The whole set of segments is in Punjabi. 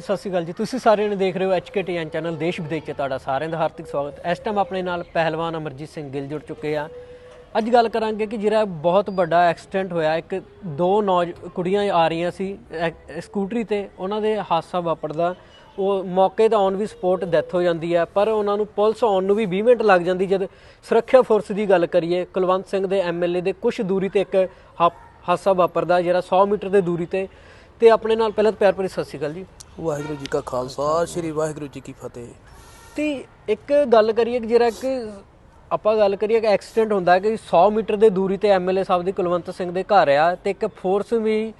ਸਤਿ ਸ਼੍ਰੀ ਅਕਾਲ ਜੀ। ਤੁਸੀਂ ਸਾਰਿਆਂ ਨੂੰ ਦੇਖ ਰਹੇ ਹੋ ਐਚਕੇਟੀਐਨ ਚੈਨਲ, ਦੇਸ਼ ਵਿਦੇਸ਼ 'ਚ ਤੁਹਾਡਾ ਸਾਰਿਆਂ ਦਾ ਹਾਰਦਿਕ ਸਵਾਗਤ। ਇਸ ਟਾਈਮ ਆਪਣੇ ਨਾਲ ਪਹਿਲਵਾਨ ਅਮਰਜੀਤ ਸਿੰਘ ਗਿੱਲ ਜੁੜ ਚੁੱਕੇ ਆ। ਅੱਜ ਗੱਲ ਕਰਾਂਗੇ ਕਿ ਜਿਹੜਾ ਬਹੁਤ ਵੱਡਾ ਐਕਸੀਡੈਂਟ ਹੋਇਆ, ਇੱਕ ਦੋ ਨੌਜ, ਕੁੜੀਆਂ ਆ ਰਹੀਆਂ ਸੀ ਐਕ- ਸਕੂਟਰੀ ਤੇ ਉਹਨਾਂ ਦੇ ਹਾਦਸਾ ਵਾਪਰਦਾ। ਉਹ ਮੌਕੇ ਤੇ ਆਨ ਵੀ ਸਪੋਰਟ ਡੈਥ ਹੋ ਜਾਂਦੀ ਹੈ ਪਰ ਉਹਨਾਂ ਨੂੰ ਪੁਲਿਸ ਆਉਣ ਨੂੰ ਵੀ 20 ਮਿੰਟ ਲੱਗ ਜਾਂਦੀ ਜਦ ਸੁਰੱਖਿਆ ਫੋਰਸ ਦੀ ਗੱਲ ਕਰੀਏ, ਕੁਲਵੰਤ ਸਿੰਘ ਦੇ ਐਮਐਲਏ ਦੇ ਕੁਝ ਦੂਰੀ ਤੇ ਇੱਕ ਹਾ- ਹਾਦਸਾ ਵਾਪਰਦਾ, ਜਿਹੜਾ 100 ਮੀਟਰ ਦੇ ਦੂਰੀ ਤੇ। ਤੇ ਆਪਣੇ ਨਾਲ ਪਹਿਲਾਂ ਤਾਂ ਪਿਆਰ ਭਰੀ ਸਤਿ ਸ਼੍ਰੀ ਅਕਾਲ ਜੀ। ਵਾਹਿਗੁਰੂ ਜੀ ਕਾ ਖਾਲਸਾ ਸ੍ਰੀ ਵਾਹਿਗੁਰੂ ਜੀ ਕੀ ਫਤਿਹ। ਤੇ ਇੱਕ ਗੱਲ ਕਰੀਏ ਕਿ ਜਿਹੜਾ ਕਿ ਆਪਾਂ ਗੱਲ ਕਰੀਏ ਕਿ ਐਕਸੀਡੈਂਟ ਹੁੰਦਾ ਹੈ ਕਿ 100 ਮੀਟਰ ਦੇ ਦੂਰੀ ਤੇ ਐਮਐਲਏ ਸਾਹਿਬ ਦੀ ਕੁਲਵੰਤ ਸਿੰਘ ਦੇ ਘਰ ਆ ਤੇ ਇੱਕ ਫੋਰਸ ਵੀ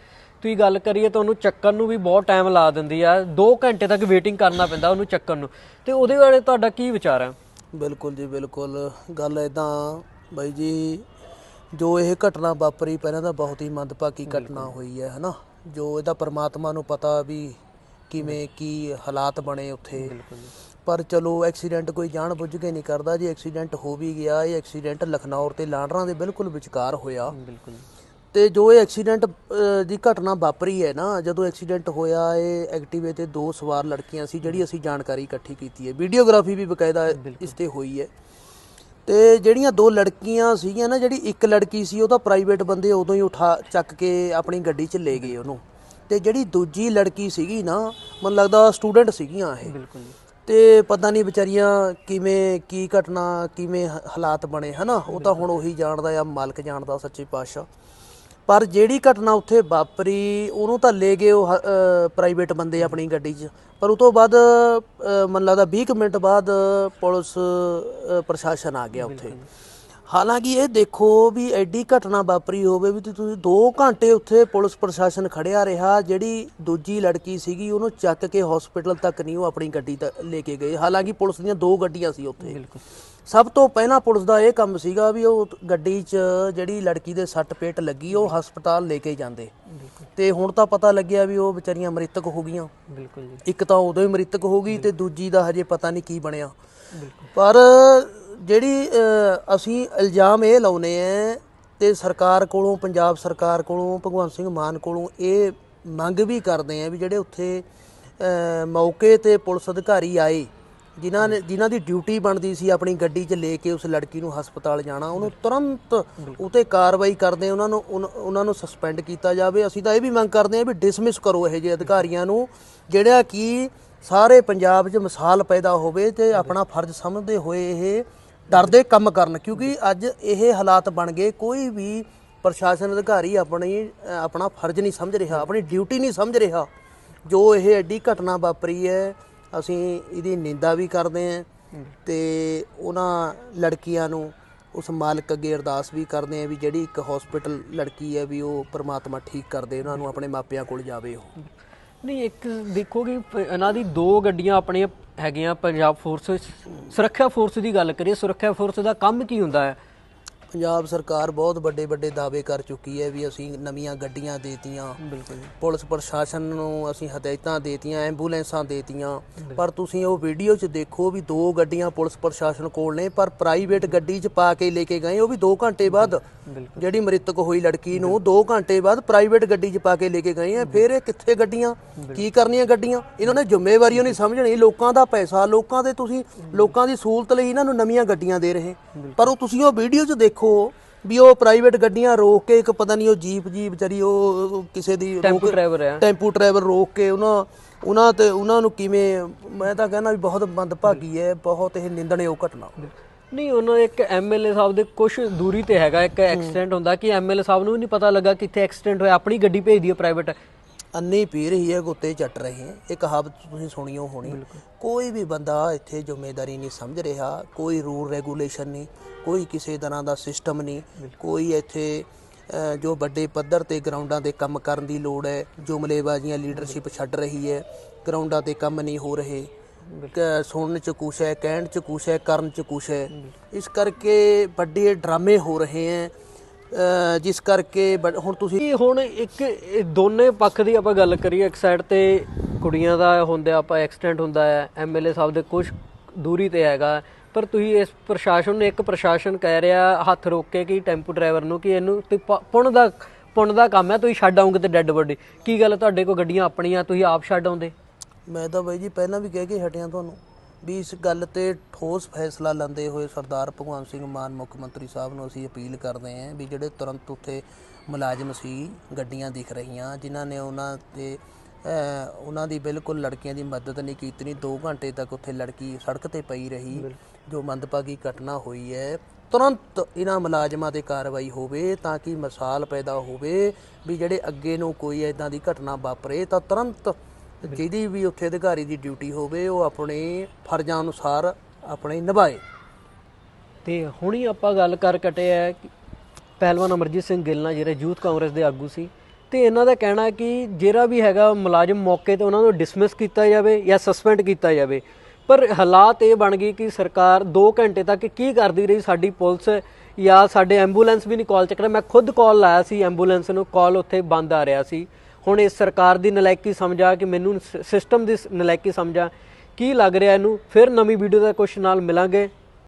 ਤੁਸੀਂ ਗੱਲ ਕਰੀਏ ਤਾਂ ਉਹਨੂੰ ਚੱਕਣ ਨੂੰ ਵੀ ਬਹੁਤ ਟਾਈਮ ਲਾ ਦਿੰਦੀ ਆ। 2 ਘੰਟੇ ਤੱਕ ਵੇਟਿੰਗ ਕਰਨਾ ਪੈਂਦਾ ਉਹਨੂੰ ਚੱਕਣ ਨੂੰ। ਤੇ ਉਹਦੇ ਬਾਰੇ ਤੁਹਾਡਾ ਕੀ ਵਿਚਾਰ ਹੈ ਬਿਲਕੁਲ ਜੀ ਬਿਲਕੁਲ। ਗੱਲ ਇਦਾਂ ਬਾਈ ਜੀ ਜੋ ਇਹ ਘਟਨਾ ਵਾਪਰੀ ਪਹਿਲਾਂ ਤਾਂ ਬਹੁਤ ਹੀ ਮੰਦਭਾਗੀ ਘਟਨਾ ਹੋਈ ਹੈ ਹਨਾ? ਜੋ ਇਹਦਾ ਪਰਮਾਤਮਾ ਨੂੰ ਪਤਾ ਵੀ ਕਿਵੇਂ ਕੀ ਹਾਲਾਤ ਬਣੇ ਉੱਥੇ। ਪਰ ਚਲੋ ਐਕਸੀਡੈਂਟ ਕੋਈ ਜਾਣ ਬੁੱਝ ਕੇ ਨਹੀਂ ਕਰਦਾ। ਜੀ ਐਕਸੀਡੈਂਟ ਹੋ ਵੀ ਗਿਆ ਇਹ ਐਕਸੀਡੈਂਟ ਲਖਨੌਰ ਤੇ ਲਾਂਡਰਾਂ ਦੇ ਬਿਲਕੁਲ ਵਿਚਕਾਰ ਹੋਇਆ। ਬਿਲਕੁਲ ਤੇ ਜੋ ਇਹ ਐਕਸੀਡੈਂਟ ਦੀ ਘਟਨਾ ਵਾਪਰੀ ਹੈ ਨਾ ਜਦੋਂ ਐਕਸੀਡੈਂਟ ਹੋਇਆ ਇਹ ਐਕਟਿਵੇ ਤੇ ਦੋ ਸਵਾਰ ਲੜਕੀਆਂ ਸੀ ਜਿਹੜੀ ਅਸੀਂ ਜਾਣਕਾਰੀ ਇਕੱਠੀ ਕੀਤੀ ਹੈ। ਵੀਡੀਓਗ੍ਰਾਫੀ ਵੀ ਬਕਾਇਦਾ ਇਸ ਤੇ ਹੋਈ ਹੈ। ਤੇ ਜਿਹੜੀਆਂ ਦੋ ਲੜਕੀਆਂ ਸੀਗੀਆਂ ਨਾ ਜਿਹੜੀ ਇੱਕ ਲੜਕੀ ਸੀ ਉਹ ਤਾਂ ਪ੍ਰਾਈਵੇਟ ਬੰਦੇ ਉਦੋਂ ਹੀ ਉਠਾ ਚੱਕ ਕੇ ਆਪਣੀ ਗੱਡੀ 'ਚ ਲੈ ਗਏ ਉਹਨੂੰ। ਤੇ ਜਿਹੜੀ ਦੂਜੀ ਲੜਕੀ ਸੀਗੀ ਨਾ ਮੈਨੂੰ ਲੱਗਦਾ ਸਟੂਡੈਂਟ ਸੀਗੀਆਂ ਇਹ। ਬਿਲਕੁਲ ਤੇ ਪਤਾ ਨਹੀਂ ਵਿਚਾਰੀਆਂ ਕਿਵੇਂ ਕੀ ਘਟਨਾ ਕਿਵੇਂ ਹਾਲਾਤ ਬਣੇ ਹਨਾ? ਉਹ ਤਾਂ ਹੁਣ ਉਹੀ ਜਾਣਦਾ ਆ ਮਾਲਕ ਜਾਣਦਾ ਸੱਚੇ ਪਾਤਸ਼ਾਹ। ਪਰ ਜਿਹੜੀ ਘਟਨਾ ਉੱਥੇ ਵਾਪਰੀ ਉਹਨੂੰ ਤਾਂ ਲੈ ਗਏ ਉਹ ਪ੍ਰਾਈਵੇਟ ਬੰਦੇ ਆਪਣੀ ਗੱਡੀ 'ਚ। ਪਰ ਉਸ ਤੋਂ ਬਾਅਦ ਮੈਨੂੰ ਲੱਗਦਾ 20 ਕੁ ਮਿੰਟ ਬਾਅਦ ਪੁਲਿਸ ਪ੍ਰਸ਼ਾਸਨ ਆ ਗਿਆ ਉੱਥੇ। ਹਾਲਾਂਕਿ ਇਹ ਦੇਖੋ ਵੀ ਐਡੀ ਘਟਨਾ ਵਾਪਰੀ ਹੋਵੇ ਵੀ ਤੁਸੀਂ 2 ਘੰਟੇ ਉੱਥੇ ਪੁਲਿਸ ਪ੍ਰਸ਼ਾਸਨ ਖੜਿਆ ਰਿਹਾ ਜਿਹੜੀ ਦੂਜੀ ਲੜਕੀ ਸੀਗੀ ਉਹਨੂੰ ਚੱਕ ਕੇ ਹਸਪੀਟਲ ਤੱਕ ਨਹੀਂ ਉਹ ਆਪਣੀ ਗੱਡੀ ਤੱਕ ਲੈ ਕੇ ਗਏ। ਹਾਲਾਂਕਿ ਪੁਲਿਸ ਦੀਆਂ ਦੋ ਗੱਡੀਆਂ ਸੀ ਉੱਥੇ। ਬਿਲਕੁਲ। ਸਭ ਤੋਂ ਪਹਿਲਾਂ ਪੁਲਿਸ ਦਾ ਇਹ ਕੰਮ ਸੀਗਾ ਵੀ ਉਹ ਗੱਡੀ 'ਚ ਜਿਹੜੀ ਲੜਕੀ ਦੇ ਸੱਟ ਪੇਟ ਲੱਗੀ ਉਹ ਹਸਪਤਾਲ ਲੈ ਕੇ ਜਾਂਦੇ। ਤੇ ਹੁਣ ਤਾਂ ਪਤਾ ਲੱਗਿਆ ਵੀ ਉਹ ਵਿਚਾਰੀਆਂ ਮ੍ਰਿਤਕ ਹੋ ਗਈਆਂ। ਬਿਲਕੁਲ ਜੀ। ਇੱਕ ਤਾਂ ਉਦੋਂ ਹੀ ਮ੍ਰਿਤਕ ਹੋ ਗਈ ਤੇ ਦੂਜੀ ਦਾ ਹਜੇ ਪਤਾ ਨਹੀਂ ਕੀ ਬਣਿਆ। ਪਰ ਜਿਹੜੀ ਅਸੀਂ ਇਲਜ਼ਾਮ ਇਹ ਲਾਉਨੇ ਆ ਤੇ ਸਰਕਾਰ ਕੋਲੋਂ, ਪੰਜਾਬ ਸਰਕਾਰ ਕੋਲੋਂ, ਭਗਵੰਤ ਸਿੰਘ ਮਾਨ ਕੋਲੋਂ ਇਹ ਮੰਗ ਵੀ ਕਰਦੇ ਆ ਵੀ ਜਿਹੜੇ ਉੱਥੇ ਮੌਕੇ ਤੇ ਪੁਲਿਸ ਅਧਿਕਾਰੀ ਆਏ, ਜਿਨ੍ਹਾਂ ਨੇ, ਜਿਨ੍ਹਾਂ ਦੀ ਡਿਊਟੀ ਬਣਦੀ ਸੀ ਆਪਣੀ ਗੱਡੀ 'ਚ ਲੈ ਕੇ ਉਸ ਲੜਕੀ ਨੂੰ ਹਸਪਤਾਲ ਜਾਣਾ, ਉਹਨੂੰ ਤੁਰੰਤ ਉਤੇ ਕਾਰਵਾਈ ਕਰਦੇ ਉਹਨਾਂ ਨੂੰ, ਉਨ- ਉਹਨਾਂ ਨੂੰ ਸਸਪੈਂਡ ਕੀਤਾ ਜਾਵੇ। ਅਸੀਂ ਤਾਂ ਇਹ ਵੀ ਮੰਗ ਕਰਦੇ ਆ ਵੀ ਡਿਸਮਿਸ ਕਰੋ ਇਹ ਜਿਹੇ ਅਧਿਕਾਰੀਆਂ ਨੂੰ, ਜਿਹੜਾ ਕਿ ਸਾਰੇ ਪੰਜਾਬ 'ਚ ਮਿਸਾਲ ਪੈਦਾ ਹੋਵੇ ਤੇ ਆਪਣਾ ਫਰਜ਼ ਸਮਝਦੇ ਹੋਏ ਇਹ ਡਰਦੇ ਕੰਮ ਕਰਨ, ਕਿਉਂਕਿ ਅੱਜ ਇਹ ਹਾਲਾਤ ਬਣ ਗਏ, ਕੋਈ ਵੀ ਪ੍ਰਸ਼ਾਸਨ ਅਧਿਕਾਰੀ ਆਪਣੀ ਆਪਣਾ ਫਰਜ਼ ਨਹੀਂ ਸਮਝ ਰਿਹਾ, ਆਪਣੀ ਡਿਊਟੀ ਨਹੀਂ ਸਮਝ ਰਿਹਾ। ਜੋ ਇਹ ਐਡੀ ਘਟਨਾ ਵਾਪਰੀ ਹੈ, ਅਸੀਂ ਇਹਦੀ ਨਿੰਦਾ ਵੀ ਕਰਦੇ ਹਾਂ ਤੇ ਉਹਨਾਂ ਲੜਕੀਆਂ ਨੂੰ ਉਸ ਮਾਲਕ ਅੱਗੇ ਅਰਦਾਸ ਵੀ ਕਰਦੇ ਹਾਂ ਵੀ ਜਿਹੜੀ ਇੱਕ ਹਸਪੀਟਲ ਲੜਕੀ ਹੈ ਵੀ ਉਹ ਪ੍ਰਮਾਤਮਾ ਠੀਕ ਕਰਦੇ ਉਹਨਾਂ ਨੂੰ ਆਪਣੇ ਮਾਪਿਆਂ ਕੋਲ ਜਾਵੇ ਉਹ। ਨਹੀਂ, ਇੱਕ ਦੇਖੋ ਕਿ ਇਹਨਾਂ ਦੀ ਦੋ ਗੱਡੀਆਂ ਆਪਣੀਆਂ ਹੈਗੀਆਂ ਪੰਜਾਬ ਫੋਰਸ ਸੁਰੱਖਿਆ ਫੋਰਸ ਦੀ ਗੱਲ ਕਰੀਏ, ਸੁਰੱਖਿਆ ਫੋਰਸ ਦਾ ਕੰਮ ਕੀ ਹੁੰਦਾ ਹੈ? ਪੰਜਾਬ ਸਰਕਾਰ ਬਹੁਤ ਵੱਡੇ ਵੱਡੇ ਦਾਅਵੇ ਕਰ ਚੁੱਕੀ ਹੈ ਵੀ ਅਸੀਂ ਨਵੀਆਂ ਗੱਡੀਆਂ ਦੇਤੀਆਂ। ਬਿਲਕੁਲ ਪੁਲਿਸ ਪ੍ਰਸ਼ਾਸਨ ਨੂੰ ਅਸੀਂ ਹਦਾਇਤਾਂ ਦੇਤੀਆਂ ਐਂਬੂਲੈਂਸਾਂ ਦੇਤੀਆਂ। ਪਰ ਤੁਸੀਂ ਉਹ ਵੀਡੀਓ 'ਚ ਦੇਖੋ ਵੀ ਦੋ ਗੱਡੀਆਂ ਪੁਲਿਸ ਪ੍ਰਸ਼ਾਸਨ ਕੋਲ ਨੇ ਪਰ ਪ੍ਰਾਈਵੇਟ ਗੱਡੀ 'ਚ ਪਾ ਕੇ ਲੈ ਕੇ ਗਏ ਉਹ ਵੀ 2 ਘੰਟੇ ਬਾਅਦ। ਜਿਹੜੀ ਮ੍ਰਿਤਕ ਹੋਈ ਲੜਕੀ ਨੂੰ 2 ਘੰਟੇ ਬਾਅਦ ਪ੍ਰਾਈਵੇਟ ਗੱਡੀ 'ਚ ਪਾ ਕੇ ਲੈ ਕੇ ਗਏ ਆ ਫਿਰ ਇਹ ਕਿੱਥੇ ਗੱਡੀਆਂ? ਕੀ ਕਰਨੀਆਂ ਗੱਡੀਆਂ? ਇਹਨਾਂ ਨੇ ਜ਼ਿੰਮੇਵਾਰੀ ਨਹੀਂ ਸਮਝਣੀ ਲੋਕਾਂ ਦਾ ਪੈਸਾ ਲੋਕਾਂ ਦੇ ਤੁਸੀਂ ਲੋਕਾਂ ਦੀ ਸਹੂਲਤ ਲਈ ਇਹਨਾਂ ਨੂੰ ਨਵੀਆਂ ਗੱਡੀਆਂ ਦੇ ਰਹੇ। ਪਰ ਉਹ ਤੁਸੀਂ ਉਹ ਵੀਡੀਓ 'ਚ ਦੇਖੋ ਵੀ ਉਹ ਪ੍ਰਾਈਵੇਟ ਗੱਡੀਆਂ ਰੋਕ ਕੇ ਇੱਕ ਪਤਾ ਨਹੀਂ ਉਹ ਜੀਪ ਜੀ ਵਿਚਾਰੀ ਉਹ ਕਿਸੇ ਦੀ ਟੈਂਪੂ ਡਰਾਈਵਰ ਹੈ ਟੈਂਪੂ ਡਰਾਈਵਰ ਰੋਕ ਕੇ ਉਹਨਾਂ ਉਹਨਾਂ ਤੇ ਉਹਨਾਂ ਨੂੰ ਕਿਵੇਂ ਮੈਂ ਤਾਂ ਕਹਿੰਦਾ ਵੀ ਬਹੁਤ ਮੰਦਭਾਗੀ ਹੈ ਬਹੁਤ ਇਹ ਨਿੰਦਣਯੋਗ ਘਟਨਾ। ਨਹੀਂ ਉਹਨਾਂ ਇੱਕ ਐਮਐਲਏ ਸਾਹਿਬ ਦੇ ਕੁਝ ਦੂਰੀ ਤੇ ਹੈਗਾ ਇੱਕ ਐਕਸੀਡੈਂਟ ਹੁੰਦਾ ਕਿ ਐਮਐਲਏ ਸਾਹਿਬ ਨੂੰ ਵੀ ਨਹੀਂ ਪਤਾ ਲੱਗਾ ਕਿੱਥੇ ਐਕਸੀਡੈਂਟ ਹੋਇਆ ਆਪਣੀ ਗੱਡੀ ਭੇਜ ਦਿਓ ਪ੍ਰਾਈਵੇਟ ਅੰਨੀ ਪੀ ਰਹੀ ਹੈ ਗੁੱਤੇ ਚੱਟ ਰਹੇ ਹੈ। ਇਹ ਕਹਾਵਤ ਤੁਸੀਂ ਸੁਣੀਓ ਹੋਣੀ। ਕੋਈ ਵੀ ਬੰਦਾ ਇੱਥੇ ਜ਼ਿੰਮੇਵਾਰੀ ਨਹੀਂ ਸਮਝ ਰਿਹਾ ਕੋਈ ਰੂਲ ਰੈਗੂਲੇਸ਼ਨ ਨਹੀਂ ਕੋਈ ਕਿਸੇ ਤਰ੍ਹਾਂ ਦਾ ਸਿਸਟਮ ਨਹੀਂ ਕੋਈ ਇੱਥੇ ਜੋ ਵੱਡੇ ਪੱਧਰ ਤੇ ਗਰਾਊਂਡਾਂ ਤੇ ਕੰਮ ਕਰਨ ਦੀ ਲੋੜ ਹੈ ਜੁਮਲੇਬਾਜ਼ੀਆਂ ਲੀਡਰਸ਼ਿਪ ਛੱਡ ਰਹੀ ਹੈ ਗਰਾਊਂਡਾਂ ਤੇ ਕੰਮ ਨਹੀਂ ਹੋ ਰਹੇ। ਸੁਣਨ ਚ ਕੁਛ ਹੈ ਕਹਿਣ ਚ ਕੁਛ ਹੈ ਕਰਨ ਚ ਕੁਛ ਹੈ। ਇਸ ਕਰਕੇ ਵੱਡੇ ਡਰਾਮੇ ਹੋ ਰਹੇ ਹੈ। ਜਿਸ ਕਰਕੇ ਹੁਣ ਤੁਸੀਂ ਹੁਣ ਇੱਕ ਦੋਨੇ ਪੱਖ ਦੀ ਆਪਾਂ ਗੱਲ ਕਰੀਏ ਇੱਕ ਸਾਈਡ ਤੇ ਕੁੜੀਆਂ ਦਾ ਹੁੰਦਾ ਆਪਾਂ ਐਕਸੀਡੈਂਟ ਹੁੰਦਾ ਹੈ ਐਮਐਲਏ ਸਾਹਿਬ ਦੇ ਕੁਝ ਦੂਰੀ ਤੇ ਹੈਗਾ ਪਰ ਤੁਸੀਂ ਇਸ ਪ੍ਰਸ਼ਾਸਨ ਨੂੰ ਇੱਕ ਪ੍ਰਸ਼ਾਸਨ ਕਹਿ ਰਿਹਾ ਹੱਥ ਰੋਕ ਕੇ ਕਿ ਟੈਂਪੂ ਡਰਾਈਵਰ ਨੂੰ ਕਿ ਇਹਨੂੰ ਤੇ ਪੁਣ ਦਾ ਪੁਣ ਦਾ ਕੰਮ ਹੈ ਤੁਸੀਂ ਛੱਡ ਆਉਂਗੇ ਤੇ ਡੈੱਡ ਬੋਡੀ ਕੀ ਗੱਲ ਤੁਹਾਡੇ ਕੋਲ ਗੱਡੀਆਂ ਆਪਣੀਆਂ ਤੁਸੀਂ ਆਪ ਛੱਡ ਆਉਂਦੇ? ਮੈਂ ਤਾਂ ਬਾਈ ਜੀ ਪਹਿਲਾਂ ਵੀ ਕਹਿ ਕੇ ਹਟਿਆ ਤੁਹਾਨੂੰ। ਵੀ ਇਸ ਗੱਲ ਤੇ ਠੋਸ ਫੈਸਲਾ ਲੈਂਦੇ ਹੋਏ ਸਰਦਾਰ ਭਗਵੰਤ ਸਿੰਘ ਮਾਨ ਮੁੱਖ ਮੰਤਰੀ ਸਾਹਿਬ ਨੂੰ ਅਸੀਂ ਅਪੀਲ ਕਰਦੇ ਹਾਂ ਵੀ ਜਿਹੜੇ ਤੁਰੰਤ ਉੱਥੇ ਮੁਲਾਜ਼ਮ ਸੀ ਗੱਡੀਆਂ ਦਿਖ ਰਹੀਆਂ ਜਿਨ੍ਹਾਂ ਨੇ ਉਹਨਾਂ ਤੇ ਉਹਨਾਂ ਦੀ ਬਿਲਕੁਲ ਲੜਕੀਆਂ ਦੀ ਮਦਦ ਨਹੀਂ ਕੀਤੀ ਨਹੀਂ 2 ਘੰਟੇ ਤੱਕ ਉੱਥੇ ਲੜਕੀ ਸੜਕ ਤੇ ਪਈ ਰਹੀ ਜੋ ਮੰਦਭਾਗੀ ਘਟਨਾ ਹੋਈ ਹੈ। ਤੁਰੰਤ ਇਹਨਾਂ ਮੁਲਾਜ਼ਮਾਂ ਤੇ ਕਾਰਵਾਈ ਹੋਵੇ ਤਾਂ ਕਿ ਮਿਸਾਲ ਪੈਦਾ ਹੋਵੇ ਵੀ ਜਿਹੜੇ ਅੱਗੇ ਨੂੰ ਕੋਈ ਐਦਾਂ ਦੀ ਘਟਨਾ ਵਾਪਰੇ ਤਾਂ ਤੁਰੰਤ ਜਿਹਦੀ ਵੀ ਉੱਥੇ ਅਧਿਕਾਰੀ ਦੀ ਡਿਊਟੀ ਹੋਵੇ, ਉਹ ਆਪਣੇ ਫਰਜ਼ਾਂ ਅਨੁਸਾਰ ਆਪਣੇ ਨਿਭਾਏ। ਤੇ ਹੁਣੀ ਆਪਾਂ ਗੱਲ ਕਰ ਕਟੇ ਹੈ ਪਹਿਲਵਾਨ ਅਮਰਜੀਤ ਸਿੰਘ ਗਿੱਲ ਨਾਲ, ਜਿਹੜੇ ਯੂਥ ਕਾਂਗਰਸ ਦੇ ਆਗੂ ਸੀ, ਤੇ ਇਹਨਾਂ ਦਾ ਕਹਿਣਾ ਕਿ ਜਿਹੜਾ ਵੀ ਹੈਗਾ ਮੁਲਾਜ਼ਮ ਮੌਕੇ ਤੇ ਉਹਨਾਂ ਨੂੰ ਡਿਸਮਿਸ ਕੀਤਾ ਜਾਵੇ ਜਾਂ ਸਸਪੈਂਡ ਕੀਤਾ ਜਾਵੇ। ਪਰ ਹਾਲਾਤ ਇਹ ਬਣ ਗਈ ਕਿ ਸਰਕਾਰ 2 ਘੰਟੇ ਤੱਕ ਕੀ ਕਰਦੀ ਰਹੀ ਸਾਡੀ ਪੁਲਿਸ ਜਾਂ ਸਾਡੇ ਐਂਬੂਲੈਂਸ ਵੀ ਨਹੀਂ ਕਾਲ ਚੱਕ ਰਿਹਾ ਮੈਂ ਖੁਦ ਕਾਲ ਲਾਇਆ ਸੀ ਐਂਬੂਲੈਂਸ ਨੂੰ ਕਾਲ ਉੱਥੇ ਬੰਦ ਆ ਰਿਹਾ ਸੀ। ਹੁਣ ਇਸ ਸਰਕਾਰ ਦੀ ਨਲਾਇਕੀ ਸਮਝਾ ਕਿ ਮੈਨੂੰ ਸਿਸਟਮ ਦੀ ਨਲਾਇਕੀ ਸਮਝਾ। ਕੀ ਲੱਗ ਰਿਹਾ ਇਹਨੂੰ? ਫਿਰ ਨਵੀਂ ਵੀਡੀਓ ਦਾ ਕੁਛ ਨਾਲ ਮਿਲਾਂਗੇ।